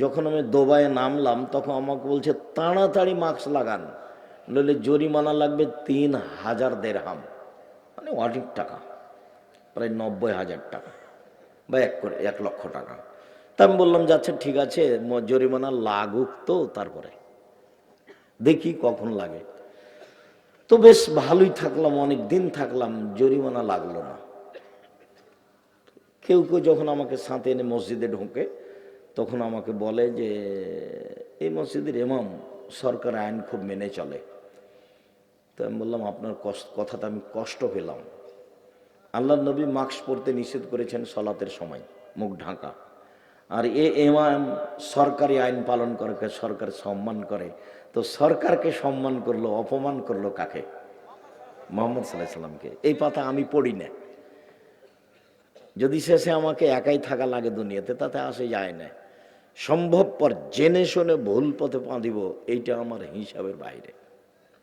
যখন আমি দোবায় নামলাম, তখন আমাকে বলছে, তাড়াতাড়ি মাস্ক লাগান। নইলে জরিমানা লাগবে তিন হাজার দেড়হাম। মানে অনেক টাকা, প্রায় নব্বই হাজার টাকা বা এক করে, এক লক্ষ টাকা। তা আমি বললাম যাচ্ছে ঠিক আছে জরিমানা লাগুক তো তারপরে। দেখি কখন লাগে। তো বেশ ভালোই থাকলাম, অনেক দিন থাকলাম, জরিমানা লাগল না। কেউ কেউ যখন আমাকে সাথে এনে মসজিদে ঢোকে তখন আমাকে বলে যে, এই মসজিদের এমাম সরকার আইন খুব মেনে চলে। তো আমি বললাম, আপনার কথাটা আমি কষ্ট পেলাম। আল্লাহ নবী মাস্ক পরতে নিষেধ করেছেন সলাতের সময়, মুখ ঢাকা। আর এ এমাম সরকারি আইন পালন করে সরকার সম্মান করে। তো সরকারকে সম্মান করল, অপমান করল কাকে? মোহাম্মদ সাল্লাহ সাল্লামকে। এই পাতা আমি পড়ি না। যদি শেষে আমাকে একাই থাকা লাগে দুনিয়াতে, তাতে আসে যায় না। সম্ভবপর জেনে শুনে ভুল পথে পা দিব এইটা আমার হিসাবের বাইরে।